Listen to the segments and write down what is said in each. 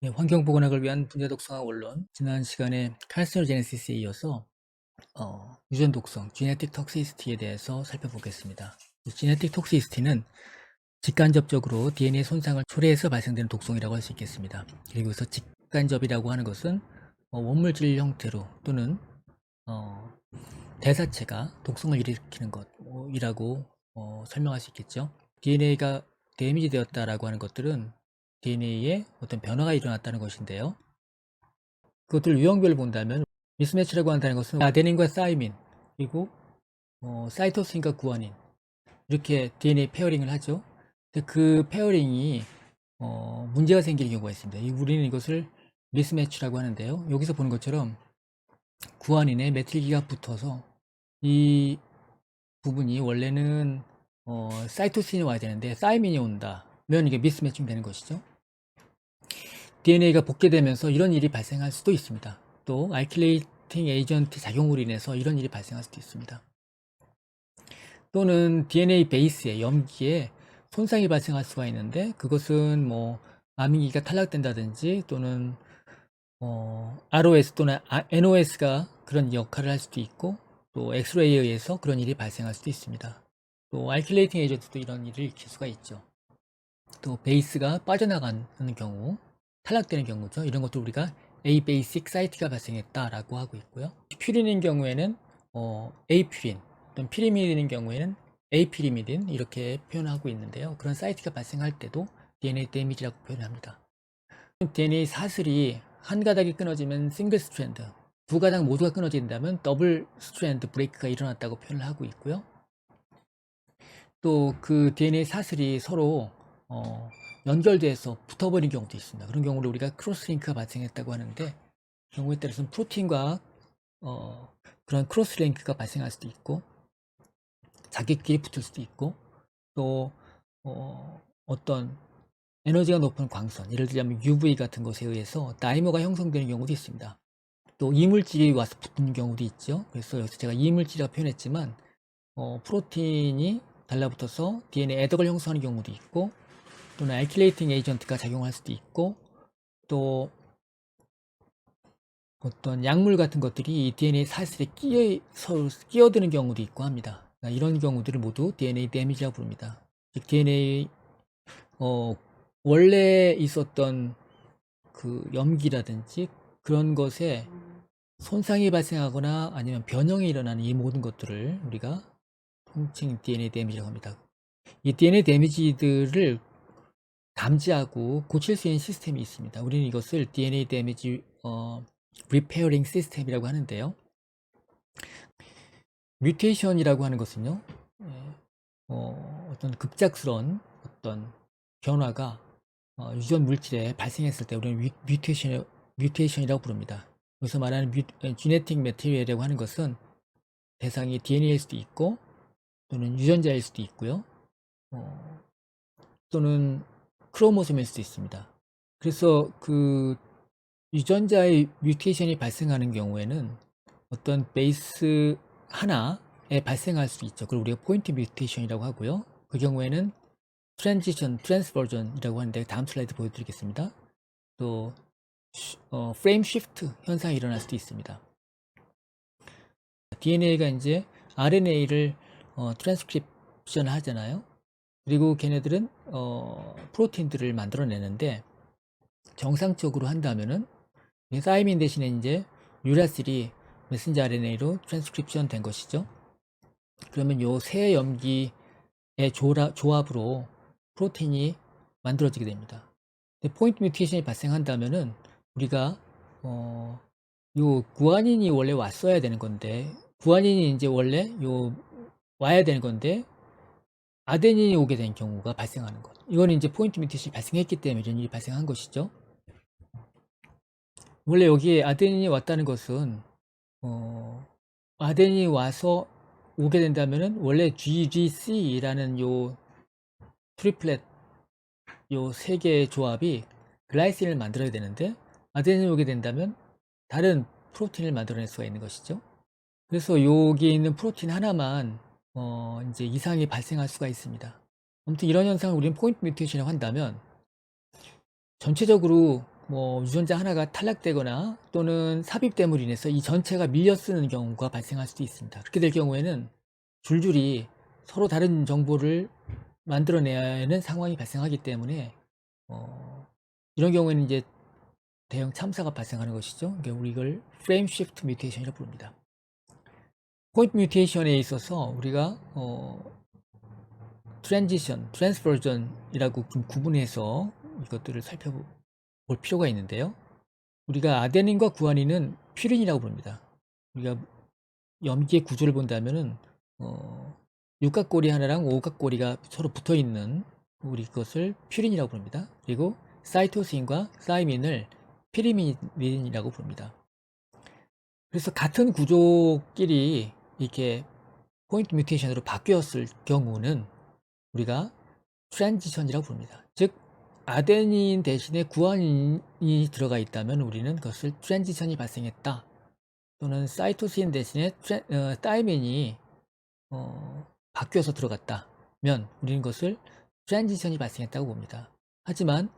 네, 환경보건학을 위한 분야독성학 원론 지난 시간에 칼시노제네시스에 이어서 어, 유전 독성, 지네틱 톡시시티에 대해서 살펴보겠습니다. 지네틱 톡시시티는 직간접적으로 DNA 손상을 초래해서 발생되는 독성이라고 할 수 있겠습니다. 그리고 여기서 직간접이라고 하는 것은 어, 원물질 형태로 또는 어, 대사체가 독성을 일으키는 것이라고 어, 설명할 수 있겠죠. DNA가 데미지 되었다라고 하는 것들은 DNA에 어떤 변화가 일어났다는 것인데요. 그것들 유형별로 본다면 미스매치라고 한다는 것은 아데닌과 사이민 그리고 어, 사이토신과 구아닌 이렇게 DNA 페어링을 하죠. 그 페어링이 어, 문제가 생기는 경우가 있습니다. 이- 우리는 이것을 미스매치라고 하는데요. 여기서 보는 것처럼 구아닌에 메틸기가 붙어서 이 부분이 원래는 어, 사이토신이 와야 되는데 사이민이 온다 면 이게 미스매칭 되는 것이죠. DNA가 복제되면서 이런 일이 발생할 수도 있습니다. 또 알킬레이팅 에이전트 작용으로 인해서 이런 일이 발생할 수도 있습니다. 또는 DNA 베이스에 염기에 손상이 발생할 수가 있는데 그것은 뭐 암인기가 탈락된다든지 또는 어, ROS 또는 아- NOS가 그런 역할을 할 수도 있고 또 엑스레이에 의해서 그런 일이 발생할 수도 있습니다. 또 알킬레이팅 에이전트도 이런 일을 일으킬 수가 있죠. 또 베이스가 빠져나가는 경우 탈락되는 경우죠. 이런 것도 우리가 A 베이식 사이트가 발생했다라고 하고 있고요. 퓨린인 경우에는 어, A 퓨린 또는 피리미딘인 경우에는 A 피리미딘 이렇게 표현하고 있는데요. 그런 사이트가 발생할 때도 DNA 데미지라고 표현합니다. DNA 사슬이 한 가닥이 끊어지면 싱글 스트랜드, 두 가닥 모두가 끊어진다면 더블 스트랜드 브레이크가 일어났다고 표현을 하고 있고요. 또 그 DNA 사슬이 서로 어, 연결돼서 붙어버린 경우도 있습니다. 그런 경우를 우리가 크로스링크가 발생했다고 하는데 경우에 따라서는 프로틴과 어, 그런 크로스링크가 발생할 수도 있고 자기끼리 붙을 수도 있고 또 어, 어떤 에너지가 높은 광선, 예를 들자면 UV 같은 것에 의해서 다이머가 형성되는 경우도 있습니다. 또 이물질이 와서 붙는 경우도 있죠. 그래서 여기서 제가 이물질이라고 표현했지만 어, 프로틴이 달라붙어서 DNA 애덕을 형성하는 경우도 있고 또는 알킬레이팅 에이전트가 작용할 수도 있고 또 어떤 약물 같은 것들이 이 DNA 사슬에 끼어, 끼어드는 경우도 있고 합니다. 그러니까 이런 경우들을 모두 DNA 데미지라고 부릅니다. 즉 DNA 어, 원래 있었던 그 염기라든지 그런 것에 손상이 발생하거나 아니면 변형이 일어나는 이 모든 것들을 우리가 통칭 DNA 데미지라고 합니다. 이 DNA 데미지들을 감지하고 고칠 수 있는 시스템이 있습니다. 우리는 이것을 DNA 데미지 어, 리페어링 시스템이라고 하는데요. 뮤테이션이라고 하는 것은요, 예, 어, 어떤 급작스러운 어떤 변화가 어, 유전 물질에 발생했을 때 우리는 뮤, 뮤테이션, 뮤테이션이라고 부릅니다. 여기서 말하는 뮤, 지네틱 매트리얼이라고 하는 것은 대상이 DNA일 수도 있고 또는 유전자일 수도 있고요. 어, 또는 크로모솜일 수도 있습니다. 그래서 그 유전자의 뮤테이션이 발생하는 경우에는 어떤 베이스 하나에 발생할 수 있죠. 그걸 우리가 포인트 뮤테이션이라고 하고요. 그 경우에는 트랜지션, 트랜스버전이라고 하는데 다음 슬라이드 보여드리겠습니다. 또 어, 프레임 쉬프트 현상이 일어날 수도 있습니다. DNA가 이제 RNA를 어, 트랜스크립션 하잖아요. 그리고 걔네들은 어, 프로틴들을 만들어내는데 정상적으로 한다면은 이 사이민 대신에 이제 유라실이 메신저 RNA로 트랜스크립션 된 것이죠. 그러면 요 세 염기의 조합으로 프로틴이 만들어지게 됩니다. 포인트 뮤테이션이 발생한다면은 우리가 어, 요 구아닌이 원래 왔어야 되는 건데 구아닌이 이제 원래 요 와야 되는 건데 아데닌이 오게 된 경우가 발생하는 것. 이거는 이제 포인트 뮤테이션이 발생했기 때문에 이런 일이 발생한 것이죠. 원래 여기에 아데닌이 왔다는 것은 어, 아데닌이 와서 오게 된다면은 원래 GGC라는 요 트리플렛 요 세 개의 조합이 글라이신을 만들어야 되는데 아데닌이 오게 된다면 다른 프로틴을 만들어낼 수가 있는 것이죠. 그래서 여기 있는 프로틴 하나만 어, 이제 이상이 발생할 수가 있습니다. 아무튼 이런 현상을 우리는 포인트 뮤테이션이라고 한다면 전체적으로 뭐 유전자 하나가 탈락되거나 또는 삽입됨으로 인해서 이 전체가 밀려 쓰는 경우가 발생할 수도 있습니다. 그렇게 될 경우에는 줄줄이 서로 다른 정보를 만들어내는 상황이 발생하기 때문에 어, 이런 경우에는 이제 대형 참사가 발생하는 것이죠. 그러니까 우리 이걸 프레임 시프트 뮤테이션이라고 부릅니다. 포인트 뮤테이션에 있어서 우리가 어, 트랜지션, 트랜스버전이라고 좀 구분해서 이것들을 살펴볼 필요가 있는데요. 우리가 아데닌과 구아닌은 퓨린이라고 부릅니다. 우리가 염기의 구조를 본다면은 어, 육각고리 하나랑 오각고리가 서로 붙어 있는 우리 그것을 퓨린이라고 부릅니다. 그리고 사이토신과 사이민을 피리민이라고 부릅니다. 그래서 같은 구조끼리 이렇게 포인트 뮤테이션으로 바뀌었을 경우는 우리가 트랜지션이라고 부릅니다. 즉 아데닌 대신에 구아닌이 들어가 있다면 우리는 그것을 트랜지션이 발생했다. 또는 사이토신 대신에 트레, 어, 타이민이 어, 바뀌어서 들어갔다면 우리는 그것을 트랜지션이 발생했다고 봅니다. 하지만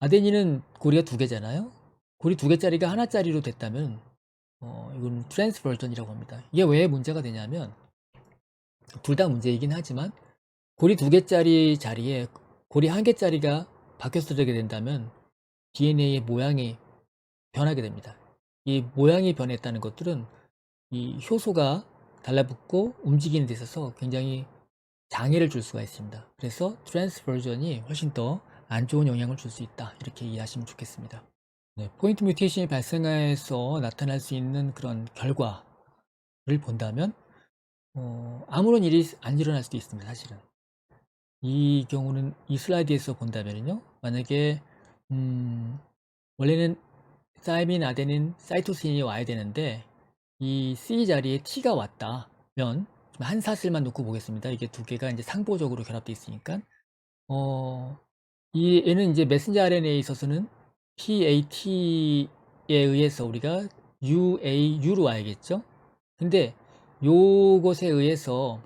아데닌은 고리가 두 개잖아요. 고리 두 개짜리가 하나짜리로 됐다면 어, 이건 트랜스 버전이라고 합니다. 이게 왜 문제가 되냐면 둘 다 문제이긴 하지만 고리 두 개짜리 자리에 고리 한 개짜리가 바뀌어서 들게 된다면 DNA의 모양이 변하게 됩니다. 이 모양이 변했다는 것들은 이 효소가 달라붙고 움직이는 데 있어서 굉장히 장애를 줄 수가 있습니다. 그래서 트랜스 버전이 훨씬 더 안 좋은 영향을 줄 수 있다. 이렇게 이해하시면 좋겠습니다. 네, 포인트 뮤테이션이 발생해서 나타날 수 있는 그런 결과를 본다면 어, 아무런 일이 안 일어날 수도 있습니다. 사실은 이 경우는 이 슬라이드에서 본다면요 만약에 음, 원래는 사이민, 아데닌, 사이토신이 와야 되는데 이 C 자리에 T가 왔다면 한 사슬만 놓고 보겠습니다. 이게 두 개가 이제 상보적으로 결합되어 있으니까 어, 이 얘는 이제 메신저 RNA에 있어서는 PAT에 의해서 우리가 UAU로 와야겠죠. 근데 요것에 의해서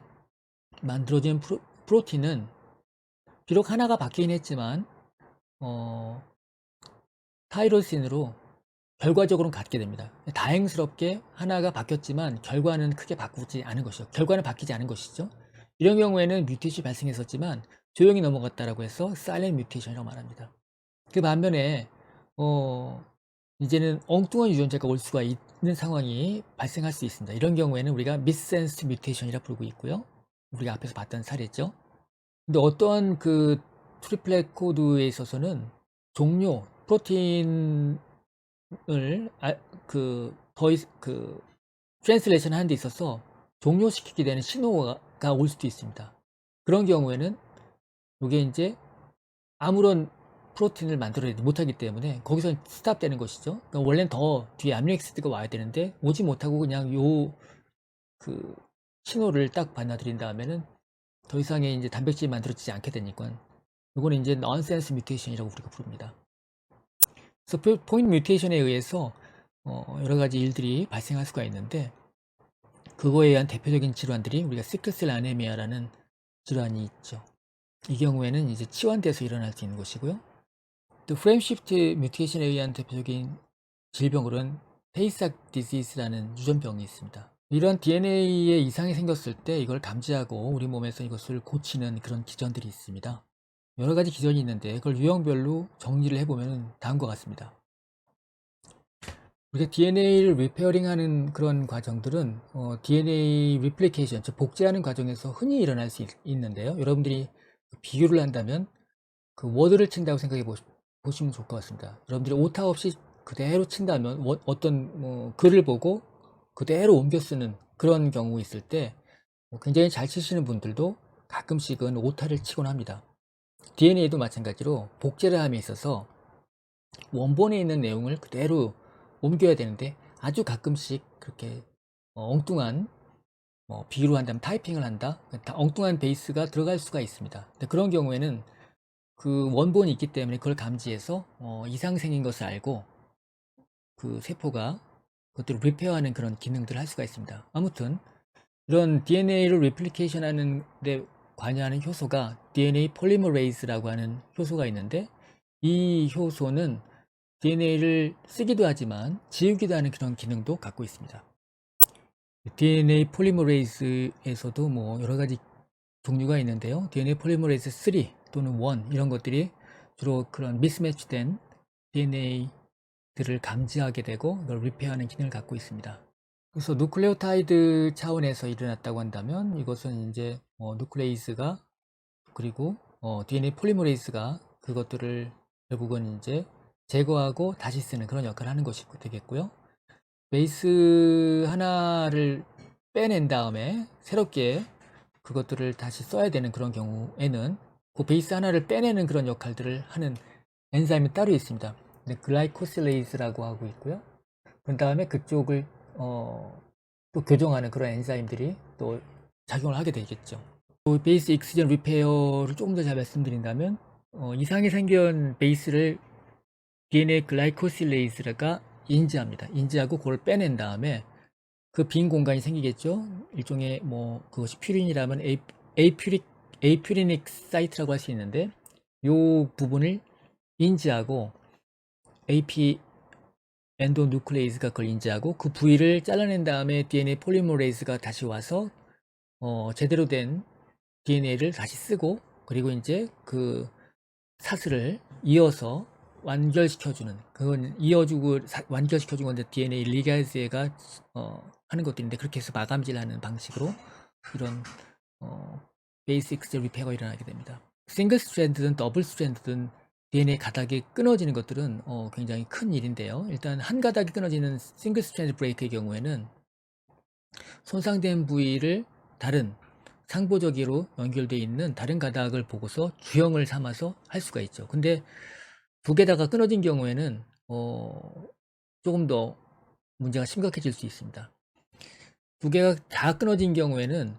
만들어진 프로, 프로틴은 비록 하나가 바뀌긴 했지만 어, 타이로신으로 결과적으로는 같게 됩니다. 다행스럽게 하나가 바뀌었지만 결과는 크게 바꾸지 않은 것이죠. 결과는 바뀌지 않은 것이죠. 이런 경우에는 뮤테이션이 발생했었지만 조용히 넘어갔다라고 해서 사일렌 뮤테이션이라고 말합니다. 그 반면에 어, 이제는 엉뚱한 유전자가 올 수가 있는 상황이 발생할 수 있습니다. 이런 경우에는 우리가 미센스 뮤테이션이라 부르고 있고요. 우리가 앞에서 봤던 사례죠. 근데 어떠한 그 트리플렉 코드에 있어서는 종료 프로틴을 아, 그 더 그 트랜스레이션 하는 데 있어서 종료시키게 되는 신호가 올 수도 있습니다. 그런 경우에는 이게 이제 아무런 프로틴을 만들어내지 못하기 때문에 거기서 스탑되는 것이죠. 그러니까 원래는 더 뒤에 아미노엑시드가 와야 되는데 오지 못하고 그냥 요 그 신호를 딱 받아들인 다음에는 더 이상의 이제 단백질이 만들어지지 않게 되니까 이거는 이제 nonsense mutation이라고 우리가 부릅니다. 그래서 포인트 뮤테이션에 의해서 어 여러 가지 일들이 발생할 수가 있는데 그거에 의한 대표적인 질환들이 우리가 시클셀 아네미아라는 질환이 있죠. 이 경우에는 이제 치환돼서 일어날 수 있는 것이고요. 또 프레임 시프트 뮤테이션에 의한 대표적인 질병으로는 페이삭 디지스라는 유전병이 있습니다. 이런 DNA에 이상이 생겼을 때 이걸 감지하고 우리 몸에서 이것을 고치는 그런 기전들이 있습니다. 여러 가지 기전이 있는데 그걸 유형별로 정리를 해보면 다음과 같습니다. 우리가 DNA를 리페어링하는 그런 과정들은 어, DNA 리플리케이션, 즉 복제하는 과정에서 흔히 일어날 수 있, 는데요 여러분들이 비교를 한다면 그 워드를 친다고 생각해 보시 면 좋을 것 같습니다. 여러분들이 오타 없이 그대로 친다면 어떤 뭐 글을 보고 그대로 옮겨 쓰는 그런 경우 있을 때뭐 굉장히 잘 치시는 분들도 가끔씩은 오타를 치곤 합니다. DNA도 마찬가지로 복제를 함에 있어서 원본에 있는 내용을 그대로 옮겨야 되는데 아주 가끔씩 그렇게 어, 엉뚱한 뭐 비유로 한다면 타이핑을 한다 엉뚱한 베이스가 들어갈 수가 있습니다 그런 경우에는 그 원본이 있기 때문에 그걸 감지해서 어, 이상 생긴 것을 알고 그 세포가 그것들을 리페어하는 그런 기능들을 할 수가 있습니다. 아무튼 이런 DNA를 리플리케이션 하는 데 관여하는 효소가 DNA 폴리머레이즈라고 하는 효소가 있는데 이 효소는 DNA를 쓰기도 하지만 지우기도 하는 그런 기능도 갖고 있습니다. DNA 폴리머레이즈에서도 뭐 여러 가지 종류가 있는데요. DNA 폴리머레이즈 3 또는 1 이런 것들이 주로 그런 미스매치된 DNA들을 감지하게 되고 이걸 리페어하는 기능을 갖고 있습니다. 그래서 누클레오타이드 차원에서 일어났다고 한다면 이것은 이제 어, 누클레이스가 그리고 어, DNA 폴리머레이즈가 그것들을 결국은 이제 제거하고 다시 쓰는 그런 역할을 하는 것이 되겠고요. 베이스 하나를 빼낸 다음에 새롭게 그것들을 다시 써야 되는 그런 경우에는 그 베이스 하나를 빼내는 그런 역할들을 하는 엔자임이 따로 있습니다. 네, 글라이코실레이즈라고 하고 있고요. 그 다음에 그쪽을 어, 또 교정하는 그런 엔자임들이 또 작용을 하게 되겠죠. 또 베이스 익스전 리페어를 조금 더 잘 말씀드린다면 어, 이상이 생긴 베이스를 DNA 글라이코실레이즈가 인지합니다. 인지하고 그걸 빼낸 다음에 그 빈 공간이 생기겠죠. 일종의 뭐 그것이 퓨린이라면 에이, 에이퓨릭 에이퓨리닉 사이트라고 할 수 있는데 이 부분을 인지하고 AP 엔도누클레이즈가 그걸 인지하고 그 부위를 잘라낸 다음에 DNA 폴리머레이즈가 다시 와서 어, 제대로 된 DNA를 다시 쓰고 그리고 이제 그 사슬을 이어서 완결시켜주는 그건 이어주고 사- 완결시켜준 건데 DNA 리가즈가 어, 하는 것들인데 그렇게 해서 마감질하는 방식으로 이런 어, 베이식 리페어가 일어나게 됩니다. 싱글 스트랜드든 더블 스트랜드든 DNA 가닥이 끊어지는 것들은 어, 굉장히 큰 일인데요. 일단 한 가닥이 끊어지는 싱글 스트랜드 브레이크의 경우에는 손상된 부위를 다른 상보적으로 연결되어 있는 다른 가닥을 보고서 주형을 삼아서 할 수가 있죠. 근데 두 개다가 끊어진 경우에는 어, 조금 더 문제가 심각해질 수 있습니다. 두 개가 다 끊어진 경우에는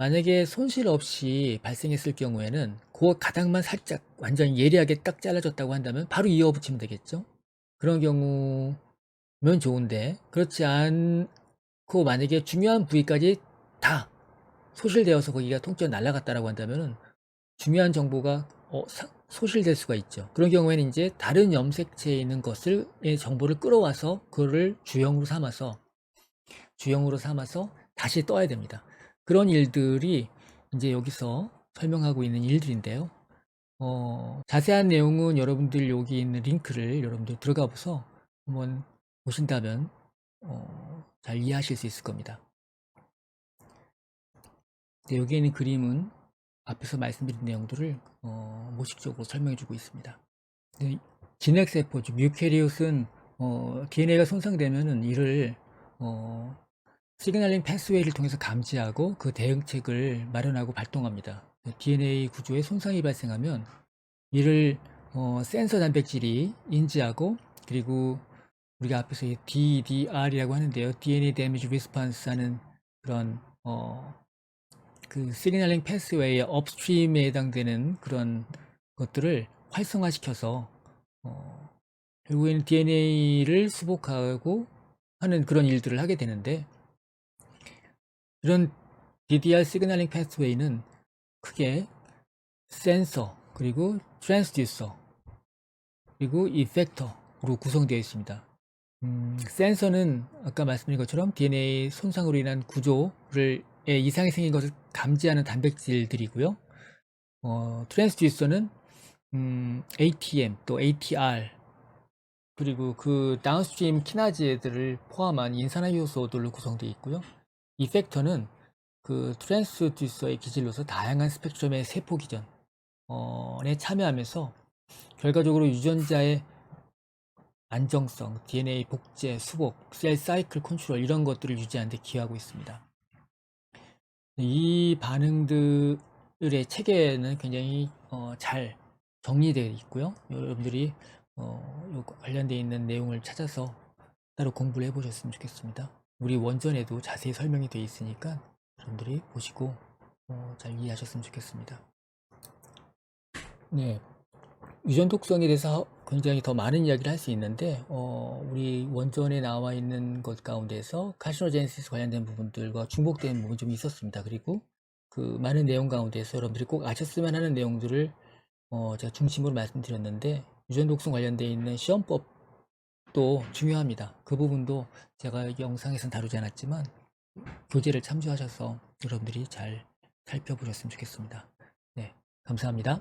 만약에 손실 없이 발생했을 경우에는 그 가닥만 살짝 완전 예리하게 딱 잘라졌다고 한다면 바로 이어 붙이면 되겠죠. 그런 경우면 좋은데 그렇지 않고 만약에 중요한 부위까지 다 소실되어서 거기가 통째로 날아갔다라고 한다면은 중요한 정보가 어, 사- 소실될 수가 있죠. 그런 경우에는 이제 다른 염색체에 있는 것을 의 정보를 끌어와서 그거를 주형으로 삼아서 주형으로 삼아서 다시 떠야 됩니다. 그런 일들이 이제 여기서 설명하고 있는 일들인데요. 어, 자세한 내용은 여러분들 여기 있는 링크를 여러분들 들어가 보서 한번 보신다면 어, 잘 이해하실 수 있을 겁니다. 네, 여기 있는 그림은 앞에서 말씀드린 내용들을 어, 모식적으로 설명해주고 있습니다. 네, 진핵세포, 즉 유캐리옷은 어, DNA가 손상되면은 이를 어, 시그널링 패스웨이를 통해서 감지하고 그 대응책을 마련하고 발동합니다. DNA 구조에 손상이 발생하면 이를 어, 센서 단백질이 인지하고 그리고 우리가 앞에서 이 DDR이라고 하는데요. DNA Damage Response 하는 그런 어, 그 시그널링 패스웨이의 업스트림에 해당되는 그런 것들을 활성화시켜서 어, 결국에는 DNA를 수복하고 하는 그런 일들을 하게 되는데 이런 DDR 시그널링 패스웨이는 크게 센서 그리고 트랜스듀서 그리고 이펙터로 구성되어 있습니다. 음, 센서는 아까 말씀드린 것처럼 DNA 손상으로 인한 구조를 에 이상이 생긴 것을 감지하는 단백질들이고요. 어, 트랜스듀서는 음, ATM 또 ATR 그리고 그 다운스트림 키나즈들을 포함한 인산화 효소들로 구성되어 있고요. 이펙터는 그 트랜스듀서의 기질로서 다양한 스펙트럼의 세포 기전에 참여하면서 결과적으로 유전자의 안정성, DNA 복제, 수복, 셀 사이클 컨트롤 이런 것들을 유지하는 데 기여하고 있습니다. 이 반응들의 체계는 굉장히 어, 잘 정리되어 있고요. 여러분들이 어, 요 관련되어 있는 내용을 찾아서 따로 공부를 해보셨으면 좋겠습니다. 우리 원전에도 자세히 설명이 되어 있으니까 여러분들이 보시고 어, 잘 이해하셨으면 좋겠습니다. 네, 유전 독성에 대해서 굉장히 더 많은 이야기를 할 수 있는데 어, 우리 원전에 나와 있는 것 가운데서 카시노제네시스 관련된 부분들과 중복되는 부분이 좀 있었습니다. 그리고 그 많은 내용 가운데서 여러분들이 꼭 아셨으면 하는 내용들을 어, 제가 중심으로 말씀드렸는데 유전 독성 관련되어 있는 시험법 또 중요합니다. 그 부분도 제가 영상에선 다루지 않았지만 교재를 참조하셔서 여러분들이 잘 살펴보셨으면 좋겠습니다. 네, 감사합니다.